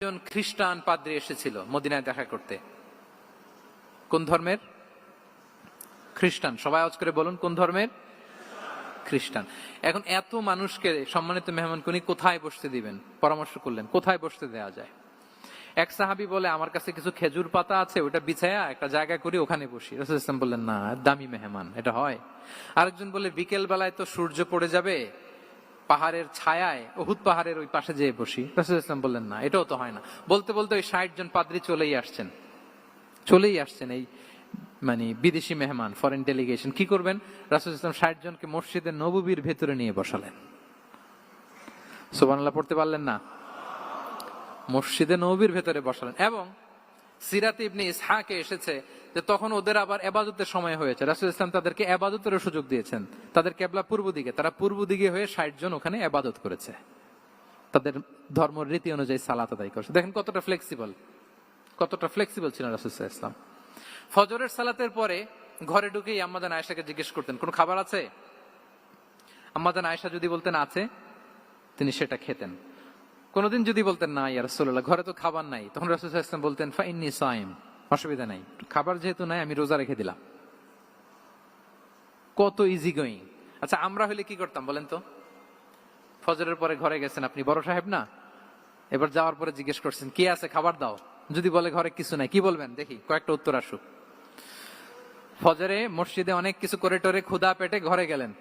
একজন খ্রিস্টান পাদ্রী এসেছিল মদিনায় দেখা করতে। কোন ধর্মের? খ্রিস্টান। সবাই আওয়াজ করে বলুন, কোন ধর্মের? খ্রিস্টান। এখন এত মানুষকে সম্মানিত মেহমান কোনি কোথায় বসতে দিবেন? পরামর্শ করলেন, কোথায় বসতে দেওয়া যায়? এক সাহাবি বলে, আমার কাছে কিছু খেজুর পাতা আছে, ওটা বিছায়া একটা জায়গা করি, ওখানে বসি। রসুল ইসলাম বললেন, না, দামি মেহমান, এটা হয়। আরেকজন বলে বিকেল বেলায় তো সূর্য পড়ে যাবে পাহাড়ের ছায়ায় অহুদ পাহাড়ের ওই পাশে যেয়ে বসি। রসুল ইসলাম বললেন, না, এটাও তো হয় না। বলতে বলতে ওই ষাট জন পাদ্রী চলেই আসছেন। চলেই আসছেন এই মানে বিদেশি মেহমান ফরেন ডেলিগেশন কি করবেন? রাসুল ইসলাম ষাট জনকে মসজিদের নববীর ভেতরে নিয়ে বসালেন। সোবানাল্লাহ পড়তে পারলেন না? মসজিদে নবীর ভেতরে বসালেন। এবং সিরাত ইবনে ইসহাকে এসেছে যে তখন ওদের আবার এবাদতের সময় হয়েছে। রাসুল ইসলাম তাদেরকে এবাদতেরও সুযোগ দিয়েছেন। তাদের কেবলা পূর্ব দিকে, তারা পূর্ব দিকে হয়ে ষাট জন ওখানে এবাদত করেছে। তাদের ধর্ম রীতি অনুযায়ী সালাত আদায় করছে। দেখেন কতটা ফ্লেক্সিবল কতটা ফ্লেক্সিবল ছিলেন রাসুল ইসলাম ফজরের সালাতের পরে ঘরে ঢুকেই আম্মাদান আয়েশাকে জিজ্ঞেস করতেন, কোনো খাবার আছে? আম্মাদান আয়েশা যদি বলতেন, আছে। তিনি সেটা খেতেন। কোনোদিন যদি বলতেন, না, ইয়া রসুল্লাহ ঘরে তো খাবার নাই। তখন রসুল বলতেন ফাইনি সাইম, অসুবিধা নাই। খাবার যেহেতু নাই, আমি রোজা রেখে দিলাম। কত ইজি গোয়িং আচ্ছা আমরা হলে কি করতাম বলেন তো? ফজরের পরে ঘরে গেছেন আপনি, বড় সাহেব না? এবার যাওয়ার পরে জিজ্ঞেস করছেন, কি আছে? খাবার দাও। যদি বলে ঘরে কিছু নাই, কি বলবেন? দেখি, কয়েকটা উত্তর আসুক। ফজরে মসজিদে অনেক কিছু করে টরে ক্ষুদা পেটে ঘরে গেলেন।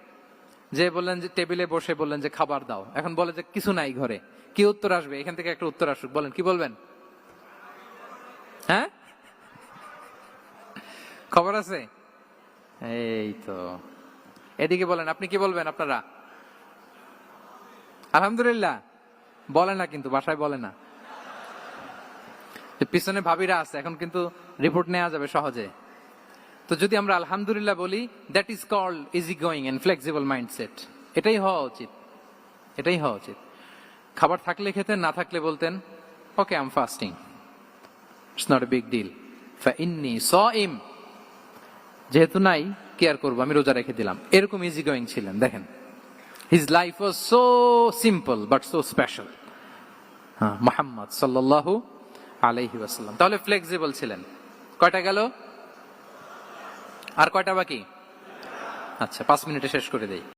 যে বললেন যে টেবিলে বসে বললেন যে খাবার দাও। এখন বলে যে কিছু নাই ঘরে। কি উত্তর আসবে? এখান থেকে একটা উত্তর আসুক। বলেন, কি বলবেন? হ্যাঁ? খবর আছে? এই তো। এদিকে বলেন, আপনি কি বলবেন আপনারা? আলহামদুলিল্লাহ। বলে না কিন্তু, বাসায় বলে না। পিছনে ভাবিরা আছে, এখন কিন্তু রিপোর্ট নেওয়া যাবে সহজে। তো যদি আমরা আলহামদুলিল্লাহ বলি that is called easy going and flexible mindset এটাই হওয়া উচিত। এটাই হওয়া উচিত। খাবার থাকলে খেতেন, না থাকলে বলতেন okay I'm fasting it's not a big deal ইন্নি স ইম যেহেতু নাই কেয়ার করব, আমি রোজা রেখে দিলাম। এরকম ইজি গোয়িং ছিলেন, দেখেন। His life was so simple but so special হ্যাঁ মোহাম্মদ সাল্লাল্লাহু আলাইহি ওয়াসাল্লাম। তাহলে ফ্লেক্সিবল ছিলেন। কয়টা গেল? আর কয়টা বাকি? আচ্ছা পাঁচ মিনিটে শেষ করে দেই।